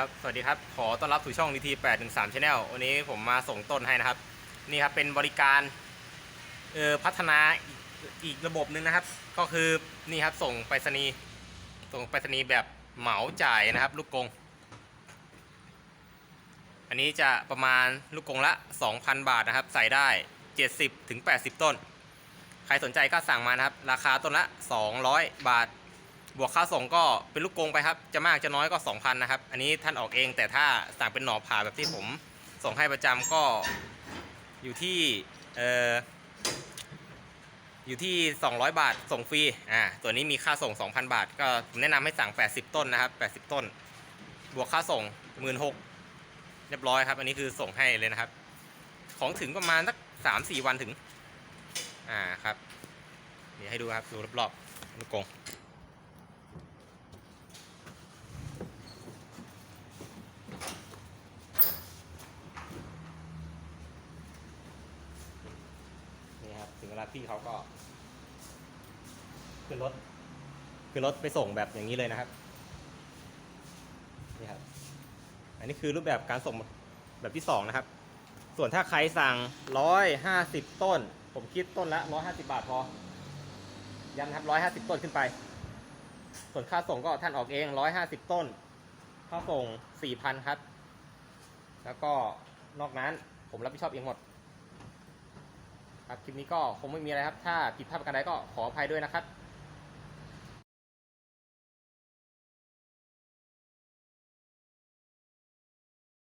ครับ สวัสดีครับ ขอต้อนรับสู่ช่อง DT 8 1 3 Channel วันนี้ผมมาส่งต้นให้นะครับ นี่ครับเป็นบริการเอ่อพัฒนาอีกอีกระบบหนึ่งนะครับ ก็คือนี่ครับส่งไปรษณีย์ส่งไปรษณีย์แบบเหมาจ่ายนะครับ ลูกกง อันนี้จะประมาณลูกกงละ 2,000 บาทนะครับ ใส่ได้ 70ถึง80 ต้น ใครสนใจก็สั่งมานะครับ ราคาต้นละ 200 บาท บวกค่าส่งก็เป็นลูกกงไปครับ จะมากจะน้อยก็ 2,000 นะครับ อันนี้ท่านออกเอง แต่ถ้าสั่งเป็นหน่อผ่าแบบที่ผมส่งให้ประจำก็อยู่ที่เอ่ออยู่ที่ 200 บาทส่งฟรี อ่า ตัวนี้มีค่าส่ง 2,000 บาท ก็ผมแนะนำให้สั่ง 80 ต้นนะครับ 80 ต้น บวกค่าส่ง 16,000เรียบร้อยครับ อันนี้คือส่งให้เลยนะครับ ของถึงประมาณสัก 3-4 วันถึง อ่า ครับเดี๋ยวให้ดูครับ ดูรอบๆลูกกง นี่ครับ ถึงเวลาพี่เขาก็ขึ้นรถขึ้นรถไปส่งแบบอย่างนี้เลยนะครับนี่ครับ อันนี้คือรูปแบบการส่งแบบที่สองนะครับ ส่วนถ้าใครสั่งร้อยห้าสิบต้น ผมคิดต้นละร้อยห้าสิบาทพอย้ำครับร้อยห้าสิบต้นขึ้นไป ส่วนค่าส่งก็ท่านออกเองร้อยห้าสิบต้น ค่าส่งสี่พันครับ แล้วก็นอกนั้นผมรับผิดชอบเองหมด ครับคลิปนี้ก็คงไม่มีอะไรครับ ถ้าผิดพลาดประการใดก็ขออภัยด้วยนะครับ